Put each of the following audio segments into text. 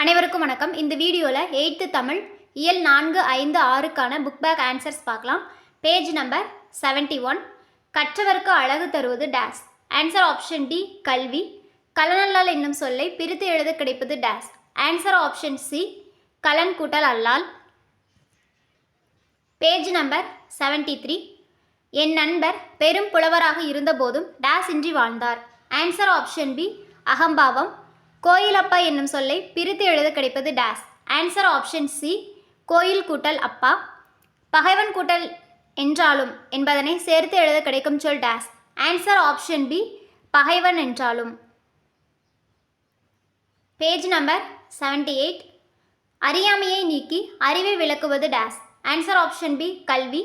அனைவருக்கும் வணக்கம். இந்த வீடியோவில் எயித்து தமிழ் இயல் நான்கு ஐந்து ஆறுக்கான புக் பேக் ஆன்சர்ஸ் பார்க்கலாம். பேஜ் நம்பர் 71 ஒன் கற்றவருக்கு அழகு தருவது டேஸ் ஆன்சர் ஆப்ஷன் டி கல்வி. கலனல்லால் என்னும் சொல்லை பிரித்து எழுத கிடைப்பது டேஸ் ஆன்சர் ஆப்ஷன் சி கலன் கூட்டல் அல்லால். பேஜ் நம்பர் 73 த்ரீ என் நண்பர் பெரும் புலவராக இருந்தபோதும் டேஸ் இன்றி வாழ்ந்தார். ஆன்சர் ஆப்ஷன் பி அகம்பாவம். கோயிலப்பா என்னும் சொல்லை பிரித்து எழுத கிடைப்பது டேஸ் ஆன்சர் ஆப்ஷன் சி கோயில் கூட்டல் அப்பா. பகைவன் கூட்டல் என்றாலும் என்பதனை சேர்த்து எழுத கிடைக்கும் சொல் டேஸ் ஆன்சர் ஆப்ஷன் பி பகைவன் என்றாலும். பேஜ் நம்பர் 78 எயிட் அறியாமையை நீக்கி அறிவை விளக்குவது டேஸ் ஆன்சர் ஆப்ஷன் பி கல்வி.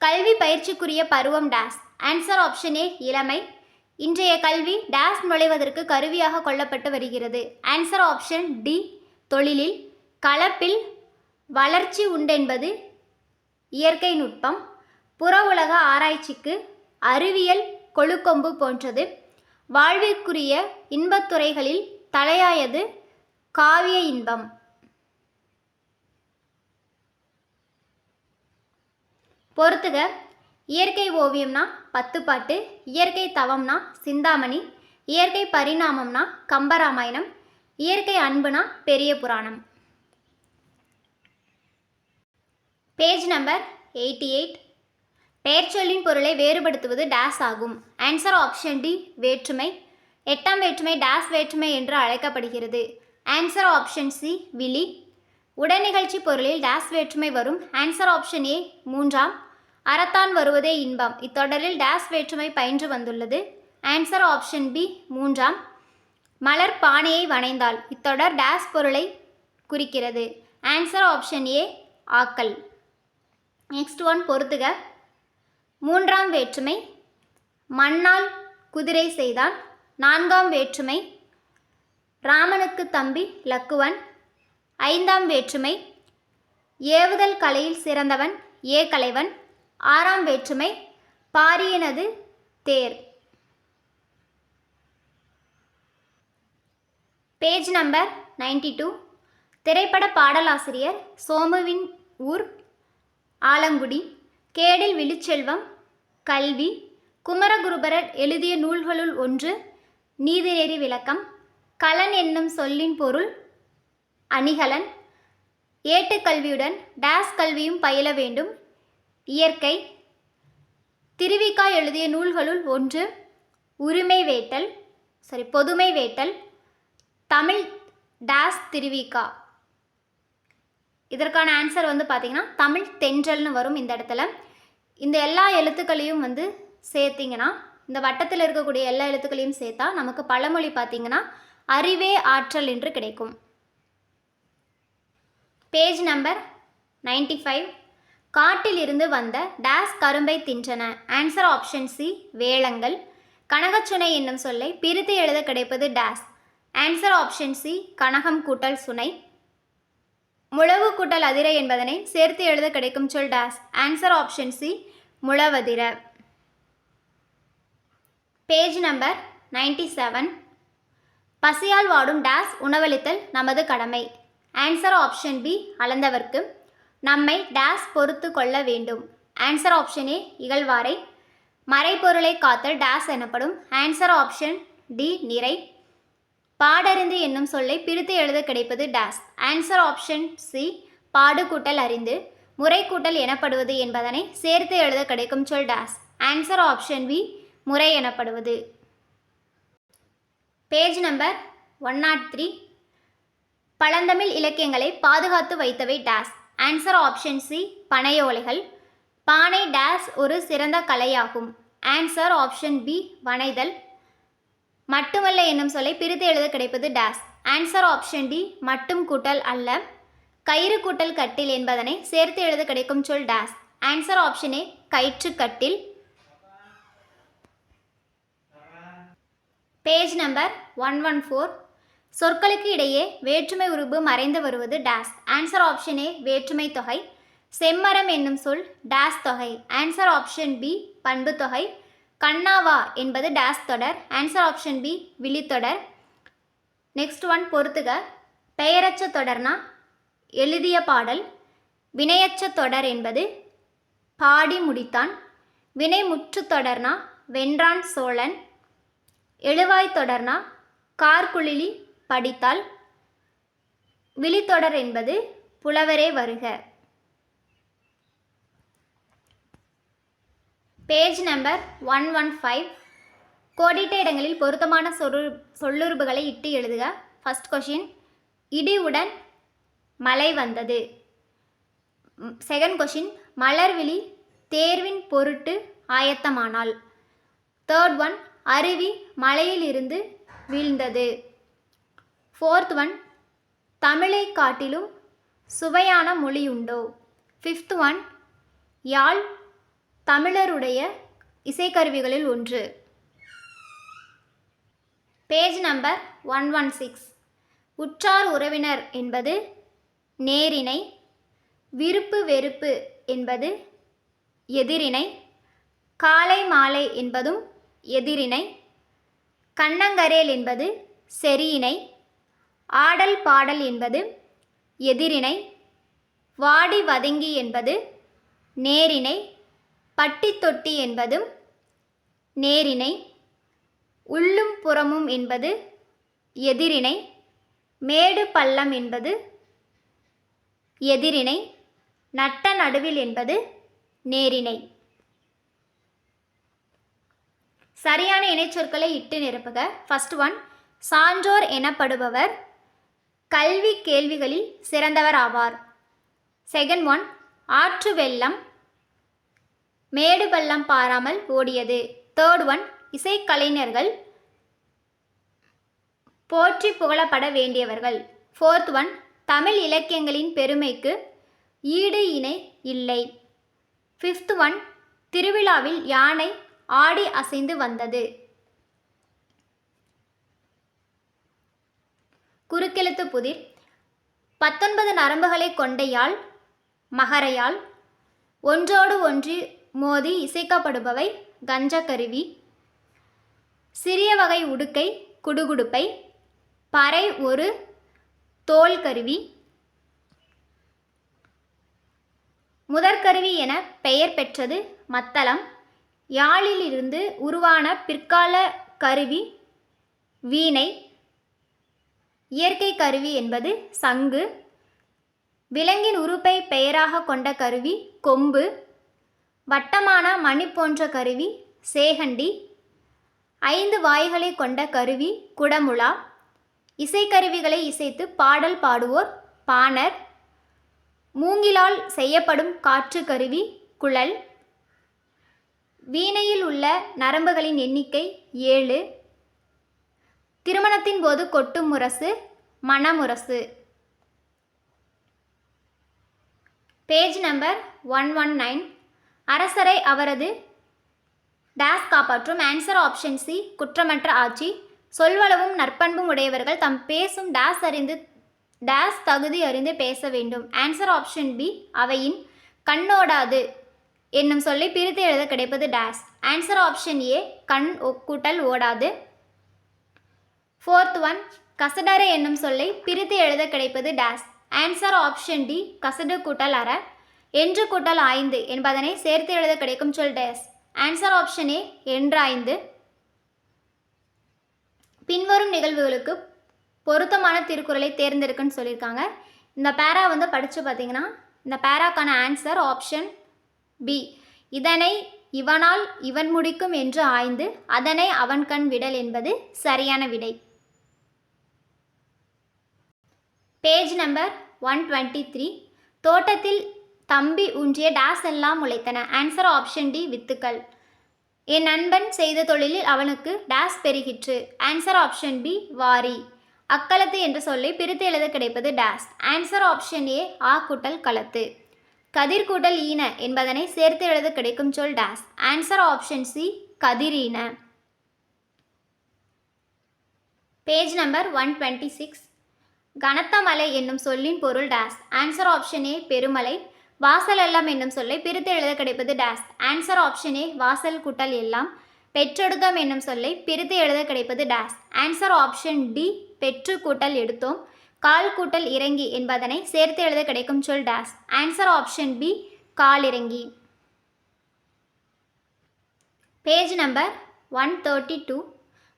கல்வி பயிற்சிக்குரிய பருவம் டேஸ் ஆன்சர் ஆப்ஷன் ஏ இளமை. இன்றைய கல்வி டேஸ் நுழைவதற்கு கருவியாக கொள்ளப்பட்டு வருகிறது. ஆன்சர் ஆப்ஷன் டி தொழிலில் கலப்பில் வளர்ச்சி உண்டென்பது இயற்கை நுட்பம் புற உலக ஆராய்ச்சிக்கு அறிவியல் கொழுக்கொம்பு போன்றது. வாழ்விற்குரிய இன்பத்துறைகளில் தலையாயது காவிய இன்பம். பொறுத்துக இயற்கை ஓவியம்னா பத்துப்பாட்டு இயற்கை தவம்னா சிந்தாமணி இயற்கை பரிணாமம்னா கம்பராமாயணம் இயற்கை அன்புனா Periya Puranam. Page number eighty eight. பெயர்ச்சொல்லின் பொருளை வேறுபடுத்துவது டேஸ் ஆகும். ஆன்சர் ஆப்ஷன் டி வேற்றுமை. எட்டாம் வேற்றுமை டேஸ் வேற்றுமை என்று அழைக்கப்படுகிறது. ஆன்சர் ஆப்ஷன் சி விழி. உடனிகழ்ச்சி பொருளில் டேஸ் வேற்றுமை வரும். ஆன்சர் ஆப்ஷன் ஏ மூன்றாம். அறத்தான் வருவதே இன்பம். இத்தொடரில் டேஸ் வேற்றுமை பயின்று வந்துள்ளது. ஆன்சர் ஆப்ஷன் பி மூன்றாம். மலர் பானையை வணைந்தாள் இத்தொடர் டேஸ் பொருளை குறிக்கிறது. ஆன்சர் ஆப்ஷன் ஏ ஆக்கல் நெக்ஸ்ட் ஒன் பொறுத்துக. மூன்றாம் வேற்றுமை மண்ணால் குதிரை செய்தான். நான்காம் வேற்றுமை ராமனுக்கு தம்பி லக்குவன். ஐந்தாம் வேற்றுமை ஏவுதல் கலையில் சிறந்தவன் ஏ கலைவன். ஆறாம் வேற்றுமை பாரியனது தேர். பேஜ் நம்பர் 92 டூ திரைப்பட பாடலாசிரியர் சோமுவின் ஊர் ஆலங்குடி. கேடில் விழுச்செல்வம் கல்வி. குமரகுருபரர் எழுதிய நூல்களுள் ஒன்று நீதிநெறி விளக்கம். கலன் என்னும் சொல்லின் பொருள் அணிகலன். ஏட்டுக்கல்வியுடன் டேஸ் கல்வியும் பயில வேண்டும். இயற்கை. திருவிக்கா எழுதிய நூல்களுள் ஒன்று உரிமை வேட்டல் சாரி பொதுமை வேட்டல் தமிழ் டேஸ் திருவிக்கா இதற்கான ஆன்சர் வந்து பார்த்தீங்கன்னா தமிழ் தென்றல்னு வரும் இந்த இடத்துல. இந்த எல்லா எழுத்துக்களையும் வந்து சேர்த்திங்கன்னா இந்த வட்டத்தில் இருக்கக்கூடிய எல்லா எழுத்துக்களையும் சேர்த்தா நமக்கு பழமொழி பார்த்தீங்கன்னா அறிவே ஆற்றல் என்று கிடைக்கும். பேஜ் நம்பர் 95 ஃபைவ் காட்டிலிருந்து வந்த டேஸ் கரும்பை தின்றன. ஆன்சர் ஆப்ஷன் சி வேளங்கள். கனகச்சுனை என்னும் சொல்லை பிரித்து எழுத கிடைப்பது டேஸ். ஆன்சர் ஆப்ஷன் சி கனகம் கூட்டல் சுனை. முழவு கூட்டல் அதிர என்பதனை சேர்த்து எழுத கிடைக்கும் சொல் டேஸ். ஆன்சர் ஆப்ஷன் சி முழவதிர. பேஜ் நம்பர் 97 செவன் பசியால் வாடும் டேஸ் உணவளித்தல் நமது கடமை. ஆன்சர் ஆப்ஷன் பி அளந்தவர்க்கு. நம்மை டேஸ் பொறுத்து கொள்ள வேண்டும். ஆன்சர் ஆப்ஷனே இகழ்வாரை. மறைப்பொருளை காத்தல் டேஸ் எனப்படும் ஆன்சர் ஆப்ஷன் டி நிறை. பாடறிந்து என்னும் சொல்லை பிரித்து எழுத கிடைப்பது டேஸ் ஆன்சர் ஆப்ஷன் சி பாடு கூட்டல் அறிந்து முறை கூட்டல் எனப்படுவது என்பதனை சேர்த்து எழுத கிடைக்கும் சொல் டேஸ் ஆன்சர் ஆப்ஷன் பி முறை எனப்படுவது. Page number one nought three பழந்தமிழ் இலக்கியங்களை பாதுகாத்து வைத்தவை டேஸ் ஆன்சர் ஆப்ஷன் சி பனையோலைகள். பானை டேஸ் ஒரு சிறந்த கலையாகும். ஆன்சர் ஆப்ஷன் பி வனைதல். மட்டுமல்ல என்னும் சொல்லை பிரித்து எழுத கிடைப்பது டேஸ் ஆன்சர் ஆப்ஷன் டி மட்டும் கூட்டல் அல்ல. கயிறு கூட்டல் கட்டில் என்பதனை சேர்த்து எழுத கிடைக்கும் சொல் டேஸ் ஆன்சர் ஆப்ஷன் ஏ கயிற்று கட்டில். Page number one one four சொற்களுக்கு இடையே வேற்றுமை உருபு மறைந்து வருவது டேஸ் ஆன்சர் ஆப்ஷன் ஏ வேற்றுமை தொகை. செம்மரம் என்னும் சொல் டேஸ் தொகை. ஆன்சர் ஆப்ஷன் பி பண்பு தொகை. கண்ணாவா என்பது டேஸ் தொடர். ஆன்சர் ஆப்ஷன் பி விழித்தொடர். நெக்ஸ்ட் ஒன் பொறுத்துக. பெயரச்ச தொடர்னா எழுதிய பாடல். வினையச்ச தொடர் என்பது பாடி முடித்தான். வினை முற்று தொடர்னா வென்றான் சோழன். எழுவாய் தொடர்னா கார்குழிலி படித்தால் விழித்தொடர் என்பது புலவரே வருக. Page number one one five கோடிட்ட இடங்களில் பொருத்தமான சொரு சொல்லுறுப்புகளை இட்டு எழுதுக. ஃபர்ஸ்ட் கொஷின் இடியுடன் மழை வந்தது. செகண்ட் கொஷின் மலர்விழி தேர்வின் பொருட்டு ஆயத்தமானால். தேர்ட் ஒன் அருவி மலையிலிருந்து வீழ்ந்தது. ஃபோர்த் ஒன் தமிழை காட்டிலும் சுவையான மொழியுண்டோ? ஃபிஃப்த் ஒன் யாழ் தமிழருடைய இசைக்கருவிகளில் ஒன்று. Page number one one six உற்றார் உறவினர் என்பது நேரினை விருப்பு வெறுப்பு என்பது எதிரினை காலை மாலை என்பதும் எதிரினை கண்ணங்கரேல் என்பது செரியினை ஆடல் பாடல் என்பது எதிரினை வாடி வதங்கி என்பது நேரினை பட்டி தொட்டி என்பதும் நேரினை உள்ளும் புறமும் என்பது எதிரினை மேடு பள்ளம் என்பது எதிரினை நட்ட நடுவில் என்பது நேரினை. சரியான இணைச்சொற்களை இட்டு நிரப்புக. ஃபர்ஸ்ட் ஒன் சான்றோர் எனப்படுபவர் கல்வி கேள்விகளில் சிறந்தவர் ஆவார் செகண்ட் ஒன் ஆற்று வெள்ளம் மேடு பள்ளம் பாராமல் ஓடியது. தேர்ட் ஒன் இசைக்கலைஞர்கள் போற்றி புகழப்பட வேண்டியவர்கள். ஃபோர்த் ஒன் தமிழ் இலக்கியங்களின் பெருமைக்கு ஈடு இணை இல்லை. ஃபிஃப்த் ஒன் திருவிழாவில் யானை ஆடி அசைந்து வந்தது. குறுக்கெழுத்து புதிர். பத்தொன்பது நரம்புகளை கொண்டையால் மகரையால் ஒன்றோடு ஒன்று மோதி இசைக்கப்படுபவை கஞ்சக்கருவி. சிறிய வகை உடுக்கை குடுகுடுப்பை. பறை ஒரு தோல் கருவி முதற்கருவி என பெயர் பெற்றது மத்தளம். யாழிலிருந்து உருவான பிற்கால கருவி வீணை. இயற்கை கருவி என்பது சங்கு. விலங்கின் உறுப்பை பெயராக கொண்ட கருவி கொம்பு. வட்டமான மணி போன்ற கருவி சேகண்டி. ஐந்து வாய்களை கொண்ட கருவி குடமுழா. இசைக்கருவிகளை இசைத்து பாடல் பாடுவோர் பாணர். மூங்கிலால் செய்யப்படும் காற்று கருவி குழல். வீணையில் உள்ள நரம்புகளின் எண்ணிக்கை ஏழு. திருமணத்தின் போது கொட்டும் முரசு மணமுரசு. Page number one one nine. அரசரை அவரது டேஸ் காப்பாற்றும் ஆன்சர் ஆப்ஷன் சி குற்றமற்ற ஆட்சி. சொல்வளவும் நற்பண்பும் உடையவர்கள் தம் பேசும் டேஸ் அறிந்து டேஸ் தகுதி அறிந்து பேச வேண்டும். ஆன்சர் ஆப்ஷன் பி அவையின் கண்ணோடாது என்னும் சொல்லை பிரித்து எழுத கிடைப்பது டேஸ். ஆன்சர் ஆப்ஷன் ஏ கண் ஒக்கூட்டல் ஓடாது. ஃபோர்த் ஒன் கசடர என்னும் சொல்லை பிரித்து எழுத கிடைப்பது டேஸ் ஆன்சர் ஆப்ஷன் டி கசடு கூட்டல் அற. என்று கூட்டல் ஐந்து என்பதனை சேர்த்து எழுத கிடைக்கும் சொல் டேஸ் ஆன்சர் ஆப்ஷன் ஏ என்றாய்ந்து பின்வரும் நிகழ்வுகளுக்கு பொருத்தமான திருக்குறளை தேர்ந்தெடுக்குன்னு சொல்லியிருக்காங்க. இந்த பேரா வந்து படித்து பார்த்தீங்கன்னா இந்த பேராக்கான ஆன்சர் ஆப்ஷன் பி இதனை இவனால் இவன் முடிக்கும் என்று ஆய்ந்து அதனை அவன் கண் விடல் என்பது சரியான விடை. Page number one twenty three தோட்டத்தில் தம்பி ஊன்றிய டேஸ் எல்லாம் முளைத்தன. ஆன்சர் ஆப்ஷன் டி வித்துக்கள். என் நண்பன் செய்த தொழிலில் அவனுக்கு டேஸ் பெருகிற்று. ஆன்சர் ஆப்ஷன் பி வாரி. அக்களத்து என்ற சொல்லை பிரித்து எழுத கிடைப்பது டேஸ். ஆன்சர் ஆப்ஷன் ஏ ஆ கூட்டல் களத்து. கதிர் கூட்டல் ஈன என்பதனை சேர்த்து எழுத கிடைக்கும் சொல் dash. Answer option C கதிரீன page number one twenty six கனத்த மலை என்னும் சொல்லின் பொருள் டேஸ் ஆன்சர் ஆப்ஷன் ஏ பெருமலை. வாசல் எல்லாம் என்னும் சொல்லை பிரித்து எழுத கிடைப்பது டேஸ் ஆன்சர் ஆப்ஷன் ஏ வாசல் கூட்டல் எல்லாம். பெற்றொடுக்கம் என்னும் சொல்லை பிரித்து எழுத கிடைப்பது டேஸ் ஆன்சர் ஆப்ஷன் டி பெற்று கூட்டல் எடுத்தோம். கால் கூட்டல் இறங்கி என்பதனை சேர்த்து எழுத கிடைக்கும் சொல் டேஸ் ஆன்சர் ஆப்ஷன் பி கால் இறங்கி. Page number one thirty two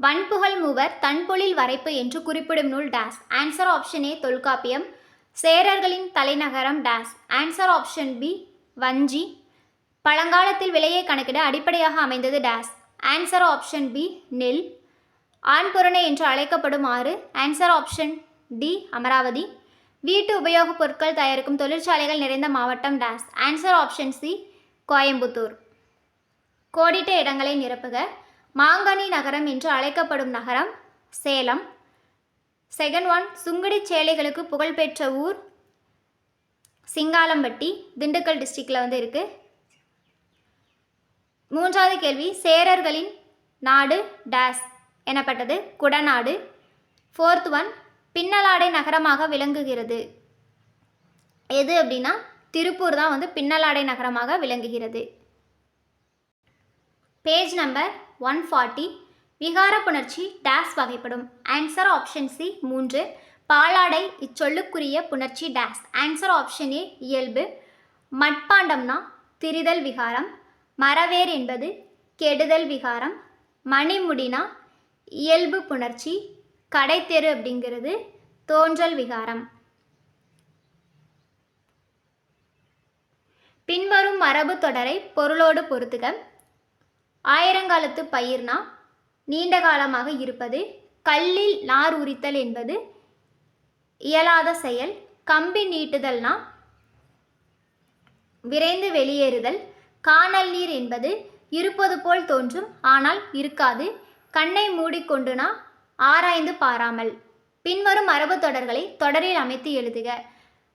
வன்புகழ் மூவர் தன்பொழில் வரைப்பு என்று குறிப்பிடும் நூல் dash. Answer option A Tolkappiyam. சேரர்களின் தலைநகரம் டேஸ். ஆன்சர் ஆப்ஷன் பி வஞ்சி. பழங்காலத்தில் விலையை கணக்கிட அடிப்படையாக அமைந்தது டேஸ். ஆன்சர் ஆப்ஷன் பி நெல். ஆண்புரணை என்று அழைக்கப்படும் ஆறு. Answer option D Amaravati. வீட்டு உபயோகப் பொருட்கள் தயாரிக்கும் தொழிற்சாலைகள் நிறைந்த மாவட்டம் dash. Answer option C Coimbatore. கோடிட்ட இடங்களை நிரப்புக. மாங்கனி நகரம் என்று அழைக்கப்படும் நகரம் சேலம். செகண்ட் ஒன் சுங்குடி சேலைகளுக்கு புகழ்பெற்ற ஊர் சிங்காலம்பட்டி திண்டுக்கல் டிஸ்ட்ரிக்டில் வந்து இருக்குது மூன்றாவது கேள்வி சேரர்களின் நாடு டேஸ் எனப்பட்டது குடநாடு. ஃபோர்த் ஒன் பின்னலாடை நகரமாக விளங்குகிறது. எது அப்படின்னா திருப்பூர் தான் வந்து பின்னலாடை நகரமாக விளங்குகிறது. Page number one forty. விகார புணர்ச்சி டேஸ் வகைப்படும். ஆன்சர் ஆப்ஷன் சி மூன்று. பாலாடை இச்சொல்லுக்குரிய புணர்ச்சி டேஸ். ஆன்சர் ஆப்ஷன் ஏ இயல்பு. மட்பாண்டம்னா திரிதல் விகாரம். மரவேர் என்பது கெடுதல் விகாரம். மணிமுடினா இயல்பு புணர்ச்சி. கடைத்தெரு அப்படிங்கிறது தோன்றல் விகாரம். பின்வரும் மரபு தொடரை பொருளோடு பொருத்துக. ஆயிரங்காலத்து பயிர்னா நீண்ட காலமாக இருப்பது கல்லில் நார் உரித்தல் என்பது இயலாத செயல். கம்பி நீட்டுதல்னா விரைந்து வெளியேறுதல். காணல் நீர் என்பது இருப்பது போல் தோன்றும் ஆனால் இருக்காது. கண்ணை மூடிக்கொண்டுனா ஆராய்ந்து பாராமல். பின்வரும் மரபு தொடர்களை தொடரில் அமைத்து எழுதுக.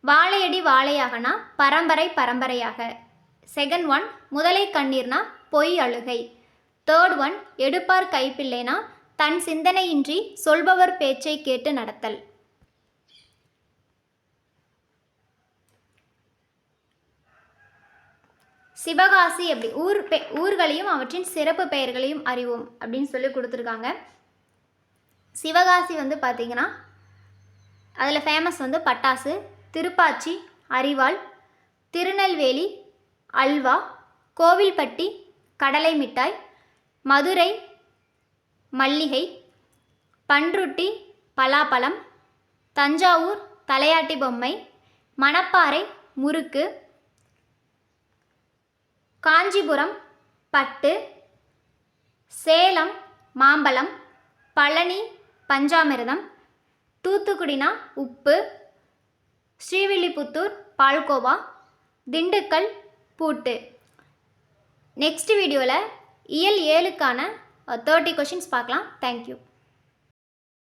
வாழையடி வாழையாகனா பரம்பரை பரம்பரையாக. செகண்ட் ஒன் முதலை கண்ணீர்னா பொய் அழுகை. தேர்ட் ஒன் எடுப்பார் கைப்பிள்ளைனா தன் சிந்தனையின்றி சொல்பவர் பேச்சை கேட்டு நடத்தல். சிவகாசி அப்படி ஊர் பெ ஊர்களையும் அவற்றின் சிறப்பு பெயர்களையும் அறிவோம் அப்படின்னு சொல்லி கொடுத்துருக்காங்க. சிவகாசி வந்து பார்த்திங்கன்னா அதில் ஃபேமஸ் வந்து பட்டாசு திருப்பாச்சி அரிவாள் திருநெல்வேலி அல்வா கோவில்பட்டி கடலை மிட்டாய் மதுரை மல்லிகை பன்ருட்டி பலாப்பழம் தஞ்சாவூர் தலையாட்டி பொம்மை மணப்பாறை முறுக்கு காஞ்சிபுரம் பட்டு சேலம் மாம்பழம் பழனி பஞ்சாமிரதம் தூத்துக்குடினா உப்பு ஸ்ரீவில்லிபுத்தூர் பால்கோவா திண்டுக்கல் பூட்டு. நெக்ஸ்ட் வீடியோவில் இயல் ஏழுக்கான தேர்ட்டி கொஷின்ஸ் பார்க்கலாம். Thank you